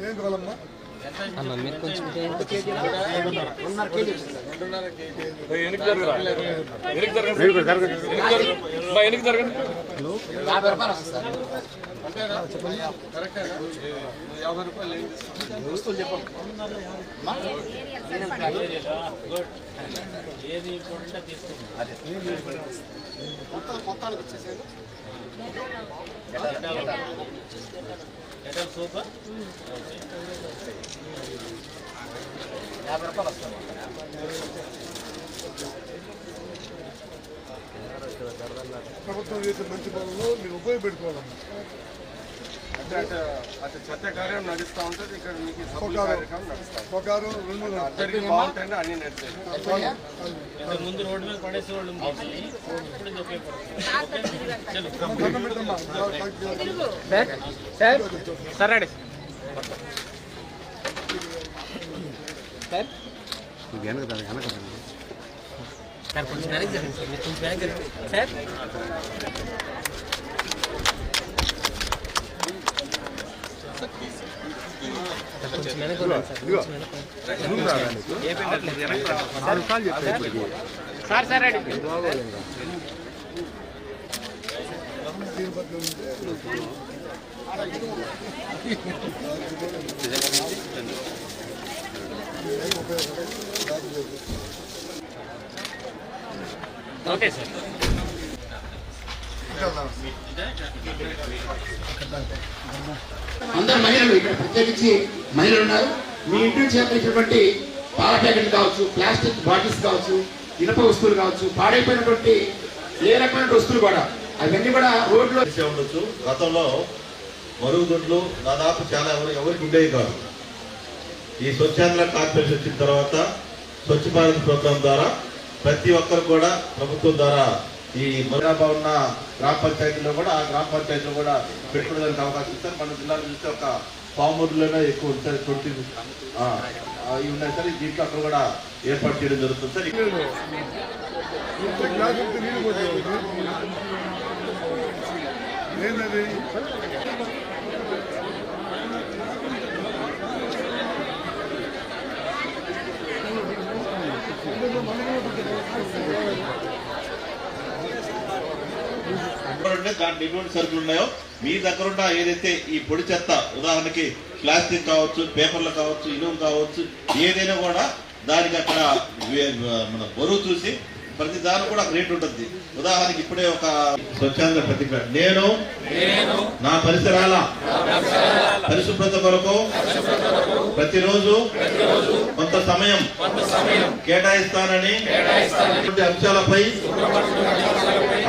ఏం కావాలమ్మా అన్న మీరు కొంచెం వెనక్కి జరగండి. యాభై రూపాయలు వస్తుంది యాభై రూపాయలు వస్తుంది. ప్రభుత్వం చేసే మంచి పనులు మీరు ఉపయోగపెట్టుకోవాలమ్మా అంటే అటు అటు చెత్త కార్యం నడుస్తూ ఉంటుంది ఇక్కడ మీకు ఈ సభ్యుల ఒక- కార్యక్రమం నడుస్తాం ప్రకారం రెండు అందరికీ బాగుంటుంది? అన్ని నడిచాయి ముందు రోడ్డు మీద పడేసేవాళ్ళు ఇప్పుడు చెప్పే దండం పెట్టమ్మా sir sir ready. Sir? Sir కొంచెం వెనక్కి జరగండి సార్. మీరు కొంచెం వెనక్కి జరగండి sir? Sir sir okay sir. అందరు మహిళలు ఇక్కడ ప్రత్యేకించి మహిళలు ఉన్నారు. మీ ఇంటి నుంచి సేకరించినటువంటి పాల ప్యాకెట్లు కావచ్చు ప్లాస్టిక్ బాటిల్స్ కావచ్చు ఇనప వస్తువులు కావచ్చు పాడైపోయినటువంటి ఏ రకమైన వస్తువులు కూడా అవన్నీ కూడా రోడ్లో ఉండొచ్చు. గతంలో మరుగుదొడ్లు దాదాపు చాలా ఎవరు ఎవరికి ఉండేవి కాదు. ఈ స్వచ్ఛాంధ్ర కార్పొరేషన్ వచ్చిన తర్వాత స్వచ్ఛ భారత్ ప్రోగ్రాం ద్వారా ప్రతి ఒక్కరు కూడా ప్రభుత్వం ద్వారా ఈ మరుగాబా ఉన్న గ్రామ పంచాయతీలో కూడా ఆ గ్రామ పంచాయతీలో కూడా పెట్టుకోవడానికి అవకాశం ఇస్తారు. మన జిల్లాలో చూస్తే ఒక పామూరులోనే ఎక్కువ ఉంటుంది ట్వంటీ ఇవి ఉన్నాయి. సార్ దీంట్లో అక్కడ కూడా ఏర్పాటు చేయడం జరుగుతుంది. సార్ ఇంత ఏంటది దాంట్లో ఎటువంటి సరుకులు ఉన్నాయో మీ దగ్గర ఉన్న ఏదైతే ఈ పొడి చెత్త ఉదాహరణకి ప్లాస్టిక్ కావచ్చు పేపర్లు కావచ్చు ఇనుము కావచ్చు ఏదైనా కూడా దానికి అక్కడ మన బరువు చూసి ప్రతి దాని కూడా రేట్ ఉంటుంది. ఉదాహరణకి ఇప్పుడే ఒక స్వచ్ఛంద ప్రతిజ్ఞ నేను నా పరిసరాల పరిశుభ్రత కొరకు ప్రతిరోజు కొంత సమయం కేటాయిస్తానని అంశాలపై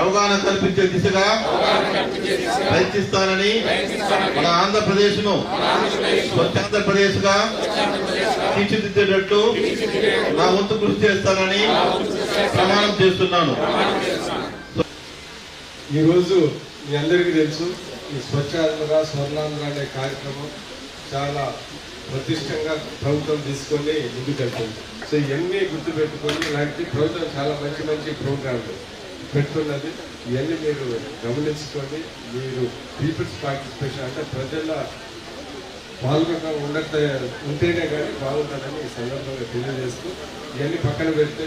అవగాహన కల్పించే దిశగా ప్రయత్నిస్తానని మన ఆంధ్రప్రదేశ్ను స్వచ్ఛాంధ్రప్రదేశ్గా తీర్చిదిద్దేటట్టు నా వంతు కృషి చేస్తానని ప్రమాణం చేస్తున్నాను. ఈరోజు మీ అందరికీ తెలుసు ఈ స్వచ్ఛాంధ్ర స్వర్ణాంధ్ర అనే కార్యక్రమం చాలా ప్రతిష్టంగా ప్రభుత్వం తీసుకొని ముందుకెళ్తుంది. సో ఇవన్నీ గుర్తుపెట్టుకొని ఇలాంటి ప్రభుత్వం చాలా మంచి మంచి ప్రోగ్రాంలు. పెట్టుకున్నది ఇవన్నీ మీరు గమనించుకొని మీరు పీపుల్స్ పార్టిసిపేషన్ అంటే ప్రజల పాల్గొనగా ఉండట ఉంటేనే కానీ బాగుంటుందని ఈ సందర్భంగా తెలియజేస్తూ ఇవన్నీ పక్కన పెడితే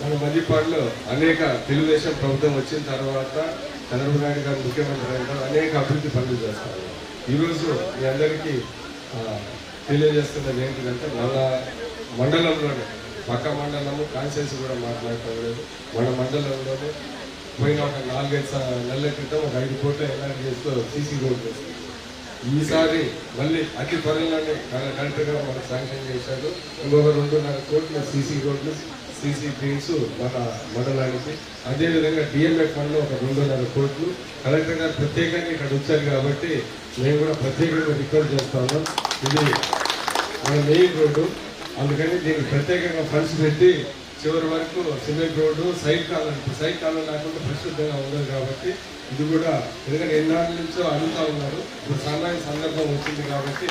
మన మధ్యపాడులో అనేక తెలుగుదేశం ప్రభుత్వం వచ్చిన తర్వాత చంద్రబాబు నాయుడు గారు ముఖ్యమంత్రి అయిన అనేక అభివృద్ధి పనులు చేస్తారు. ఈరోజు మీ అందరికీ తెలియజేస్తున్నది ఏంటిదంటే మన మండలంలోనే పక్క మండలము కాన్సెన్స్ కూడా మాట్లాడటం లేదు. మన మండలంలోనే పోయిన ఒక నాలుగైదు నెలల క్రితం ఒక ఐదు కోట్ల ఎలాంటి చేస్తూ సీసీ రోడ్ ఈసారి మళ్ళీ అతి త్వరలోనే కల- కలెక్టర్ గారు మనకు శాంక్షన్ చేశారు. ఇంకొక రెండున్నర కోట్ల సీసీ రోడ్లు సీసీ గ్రీన్స్ మన మండలానికి. అదేవిధంగా డిఎంఎఫ్ ఫండ్ ఒక రెండున్నర కోట్లు. కలెక్టర్ గారు ప్రత్యేకంగా ఇక్కడ వచ్చారు కాబట్టి మేము కూడా ప్రత్యేకంగా రికార్డ్ చేస్తాము ఇది మన మెయిన్ రోడ్డు. అందుకని దీనికి ప్రత్యేకంగా ఫండ్స్ పెట్టి చివరి వరకు సిమెంట్ రోడ్డు సైడ్ కాలం సైడ్ కాలం లేకుండా పరిశుద్ధంగా ఉండదు కాబట్టి ఇది కూడా ఎందుకంటే ఎన్నాళ్ళ నుంచో అడుగుతా ఉన్నారు. ఇప్పుడు సన్నాయి సందర్భం వచ్చింది కాబట్టి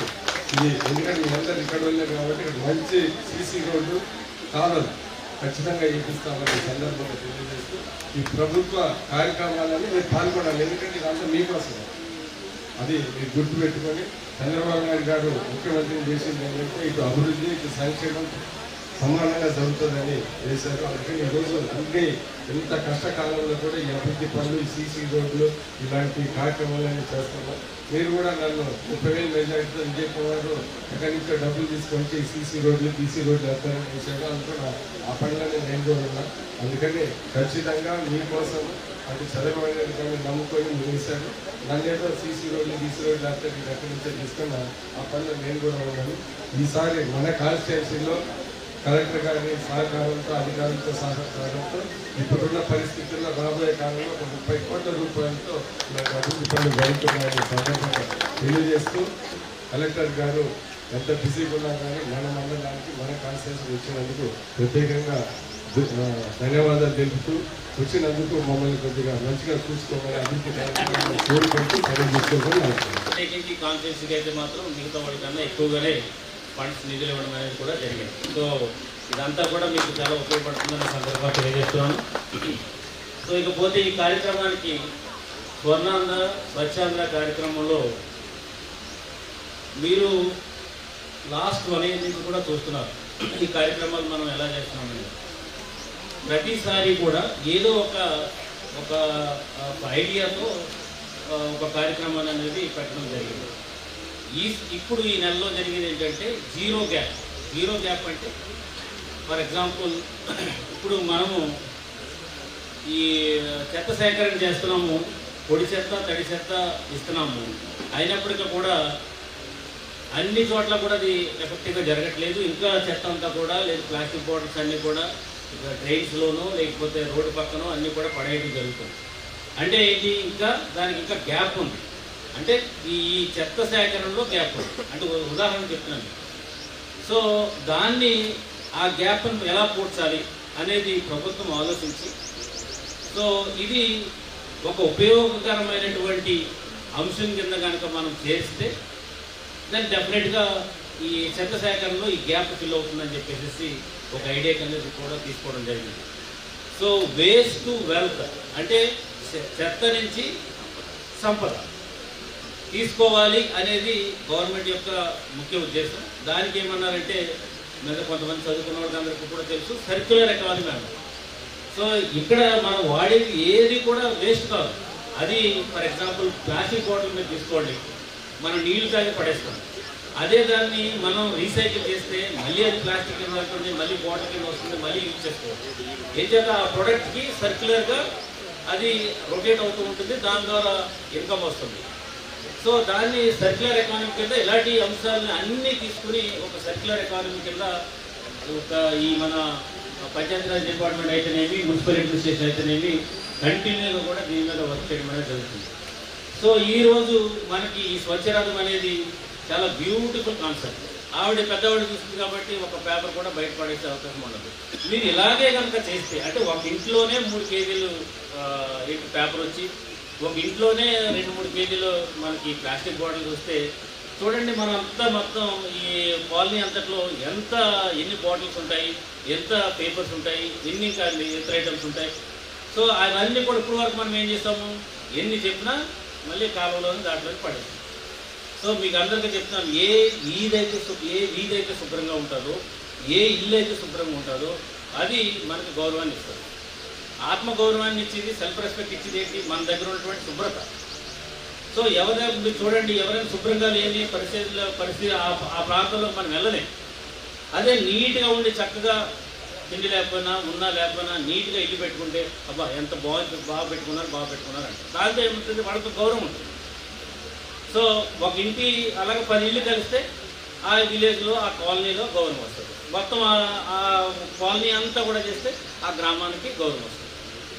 ఇది ఎందుకంటే మీరందరూ ఇక్కడ వెళ్ళారు కాబట్టి ఇక్కడ మంచి సీసీ రోడ్డు కావాలి ఖచ్చితంగా ఇప్పిస్తామని ఈ సందర్భంగా తెలియజేస్తూ ఈ ప్రభుత్వ కార్యక్రమాలని మీరు పాల్గొనాలి. ఎందుకంటే ఇదంతా మీకోసం అది మీరు గుర్తుపెట్టుకొని చంద్రబాబు నాయుడు గారు ముఖ్యమంత్రిని చేసింది ఏంటంటే ఇటు అభివృద్ధి ఇటు సంక్షేమం సమానంగా జరుగుతుందని చేశారు. అందుకని ఈరోజు అన్ని ఎంత కష్టకాలంలో కూడా ఈ అభివృద్ధి పనులు ఈ సీసీ రోడ్లు ఇలాంటి కార్యక్రమాలన్నీ చేస్తున్నాం. మీరు కూడా నన్ను ముప్పై వేలు మెజార్టీతో విజయ్ కుమార్ ఎక్కడి నుంచో డబ్బులు తీసుకొచ్చి ఈ సీసీ రోడ్లు బీసీ రోడ్లు వేస్తారని చేశారు. అందుకని ఆ పనులని నేను కూడా ఉన్నా. అందుకని ఖచ్చితంగా మీకోసం అది చంద్రబాబు నాయుడు నమ్ముకొని ముగిశాను నన్నేదో సీసీ రోడ్లు బీసీ రోడ్లు వేస్తే మీరు ఎక్కడి తీసుకున్నా ఆ పనులు నేను కూడా ఉన్నాను. ఈసారి మన కాన్స్టిట్యున్సీలో కలెక్టర్ గారి సహకారంతో అధికారులతో సహకారంతో ఇప్పుడున్న పరిస్థితుల్లో రాబోయే కాలంలో ఒక ముప్పై కోట్ల రూపాయలతో నాకు అభివృద్ధి పనులు జరుగుతున్నాయని సందర్భంగా తెలియజేస్తూ కలెక్టర్ గారు ఎంత బిజీగా ఉన్నా కానీ మన మండలానికి మన కాన్స్టిట్యూన్సీ వచ్చినందుకు ప్రత్యేకంగా ధన్యవాదాలు తెలుపుతూ వచ్చినందుకు మమ్మల్ని కొద్దిగా మంచిగా చూసుకోవాలి అభివృద్ధి కోరుకుంటూ కాన్ఫరెన్స్కి అయితే మాత్రం మిగతా వాళ్ళకన్నా ఎక్కువగానే ఫండ్స్ నిధులు ఇవ్వడం అనేది కూడా జరిగింది. సో ఇదంతా కూడా మీకు చాలా ఉపయోగపడుతుందని సందర్భంగా తెలియజేస్తున్నాను. సో ఇకపోతే ఈ కార్యక్రమానికి స్వర్ణాంధ్ర స్వచ్ఛాంధ్ర కార్యక్రమంలో మీరు లాస్ట్ వన్ కూడా చూస్తున్నారు. ఈ కార్యక్రమాలు మనం ఎలా చేస్తున్నామని ప్రతిసారి కూడా ఏదో ఒక ఒక ఐడియాతో ఒక కార్యక్రమాన్ని అనేది పెట్టడం జరిగింది. ఈ ఇప్పుడు ఈ నెలలో జరిగింది ఏంటంటే జీరో గ్యాప్. జీరో గ్యాప్ అంటే ఫర్ ఎగ్జాంపుల్ ఇప్పుడు మనము ఈ చెత్త సేకరణ చేస్తున్నాము పొడి చెత్త తడి చెత్త ఇస్తున్నాము. అయినప్పటికీ కూడా అన్ని చోట్ల కూడా అది ఎఫెక్టివ్గా జరగట్లేదు. ఇంకా చెత్త అంతా కూడా లేదు ప్లాస్టిక్ బాటిల్స్ అన్నీ కూడా డ్రైన్స్లోనూ లేకపోతే రోడ్డు పక్కనో అన్నీ కూడా పడేయడం జరుగుతుంది. అంటే ఇది ఇంకా దానికి ఇంకా గ్యాప్ ఉంది. అంటే ఈ చెత్త సేకరణలో గ్యాప్ ఉంది. అంటే ఉదాహరణ చెప్తున్నాను. సో దాన్ని ఆ గ్యాప్ను ఎలా పూడ్చాలి అనేది ప్రభుత్వం ఆలోచించి సో ఇది ఒక ఉపయోగకరమైనటువంటి అంశం కింద కనుక మనం చేస్తే దాన్ని డెఫినెట్గా ఈ చెత్త సేకరణలో ఈ గ్యాప్ ఫిల్ అవుతుందని చెప్పేసి ఒక ఐడియా కింద కూడా తీసుకోవడం జరిగింది. సో వేస్ట్ టు వెల్త్ అంటే చెత్త నుంచి సంపద తీసుకోవాలి అనేది గవర్నమెంట్ యొక్క ముఖ్య ఉద్దేశం. దానికి ఏమన్నారంటే మీద కొంతమంది చదువుకున్న వాళ్ళందరికీ కూడా తెలుసు సర్క్యులర్ ఎకానమీ అన్నారు సో ఇక్కడ మనం వాడేది ఏది కూడా వేస్ట్ కాదు. అది ఫర్ ఎగ్జాంపుల్ ప్లాస్టిక్ బాటిల్ మీద తీసుకోండి. మనం నీళ్ళు తాగి పడేస్తాం. అదే దాన్ని మనం రీసైకిల్ చేస్తే మళ్ళీ అది ప్లాస్టిక్ కింద ఉంటుంది మళ్ళీ బాటిల్ కింద వస్తుంది మళ్ళీ యూజ్ చేసుకోవచ్చు. ఏం చేత ఆ ప్రోడక్ట్కి సర్క్యులర్గా అది రొటేట్ అవుతూ ఉంటుంది దాని ద్వారా ఇన్కమ్ వస్తుంది. సో దాన్ని సర్క్యులర్ ఎకానమీ కింద ఇలాంటి అంశాలను అన్నీ తీసుకుని ఒక సర్క్యులర్ ఎకానమీ కింద ఒక ఈ మన పంచాయతీరాజ్ డిపార్ట్మెంట్ అయితేనేమి మున్సిపల్ అడ్మినిస్ట్రేషన్ అయితేనేమి కంటిన్యూగా కూడా దీని మీద వర్క్ చేయడం అనేది జరుగుతుంది. సో ఈ రోజు మనకి ఈ స్వచ్ఛరథం అనేది చాలా బ్యూటిఫుల్ కాన్సెప్ట్. ఆవిడ పెద్దవాడు చూస్తుంది కాబట్టి ఒక పేపర్ కూడా బయట పడేసే అవకాశం ఉండదు. మీరు ఇలాగే కనుక చేస్తే అంటే ఒక ఇంట్లోనే మూడు కేజీలు పేపర్ వచ్చి ఒక ఇంట్లోనే రెండు మూడు కేజీలు మనకి ప్లాస్టిక్ బాటిల్స్ వస్తే చూడండి మనం అంతా మొత్తం ఈ కాలనీ అంతట్లో ఎంత ఎన్ని బాటిల్స్ ఉంటాయి ఎంత పేపర్స్ ఉంటాయి ఎన్ని ఇతర ఐటమ్స్ ఉంటాయి. సో అవన్నీ కూడా ఇప్పుడు వరకు మనం ఏం చేస్తాము? ఎన్ని చెప్పినా మళ్ళీ కాలంలోనే దాంట్లోకి పడేస్తాం. సో మీకు అందరికీ చెప్తున్నాను ఏ ఈదైతే ఏ వీధైతే శుభ్రంగా ఉంటుందో ఏ ఇల్లు అయితే శుభ్రంగా ఉంటుందో అది మనకు గౌరవాన్ని ఇస్తుంది. ఆత్మ గౌరవాన్ని ఇచ్చేది సెల్ఫ్ రెస్పెక్ట్ ఇచ్చేది మన దగ్గర ఉన్నటువంటి శుభ్రత. సో ఎవరైనా మీరు చూడండి ఎవరైనా శుభ్రంగా లేని పరిస్థితుల్లో పరిస్థితి ఆ- ప్రాంతంలో మనం వెళ్ళలేము అదే నీట్గా ఉండి చక్కగా తిండి లేకపోయినా ఉన్నా లేకపోయినా నీట్గా ఇల్లు పెట్టుకుంటే అబ్బా ఎంత బాగుంది బాగా పెట్టుకున్నారు బాగా పెట్టుకున్నారు అంటే. దాంతో ఏముంటుంది? వాళ్ళకి గౌరవం ఉంటుంది. సో ఒక ఇంటి అలాగే పది ఇల్లు కలిస్తే ఆ విలేజ్లో ఆ కాలనీలో గౌరవం వస్తుంది. మొత్తం ఆ- కాలనీ అంతా కూడా చేస్తే ఆ గ్రామానికి గౌరవం వస్తుంది.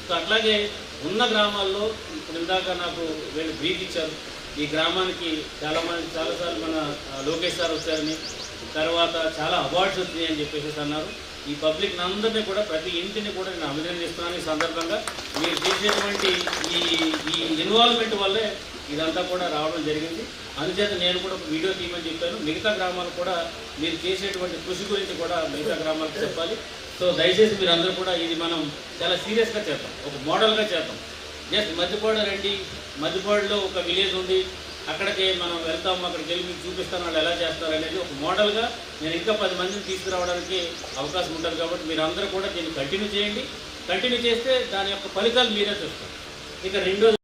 సో అట్లాగే ఉన్న గ్రామాల్లో ఇప్పుడు ఇందాక నాకు వీళ్ళు బ్రీఫ్ ఇచ్చారు. ఈ గ్రామానికి చాలా మంది చాలాసార్లు మన లోకేష్ సార్ వచ్చారని తర్వాత చాలా అవార్డ్స్ వచ్చినాయి అని చెప్పేసి అన్నారు. ఈ పబ్లిక్ అందరినీ కూడా ప్రతి ఇంటిని కూడా నేను అభినందిస్తున్నాను ఈ సందర్భంగా. మీరు చేసేటువంటి ఈ ఈ ఇన్వాల్వ్మెంట్ వల్లే ఇదంతా కూడా రావడం జరిగింది. అందుచేత నేను కూడా ఒక వీడియో తీయమని చెప్పాను. మిగతా గ్రామాలు కూడా మీరు చేసేటువంటి కృషి గురించి కూడా మిగతా గ్రామాలకు చెప్పాలి. సో దయచేసి మీరు అందరూ కూడా ఇది మనం చాలా సీరియస్గా చేద్దాం. ఒక మోడల్గా చేద్దాం. జస్ట్ మధ్యపాడు రండి. మధ్యపాడులో ఒక విలేజ్ ఉంది. అక్కడికి మనం వెళ్తాము అక్కడికి వెళ్ళి మీకు చూపిస్తాను వాళ్ళు ఎలా చేస్తారు అనేది ఒక మోడల్గా నేను ఇంకా పది మందిని తీసుకురావడానికి అవకాశం ఉంటుంది కాబట్టి మీరు కూడా దీన్ని కంటిన్యూ చేయండి. కంటిన్యూ చేస్తే దాని యొక్క ఫలితాలు మీరే చూస్తారు. ఇక రెండో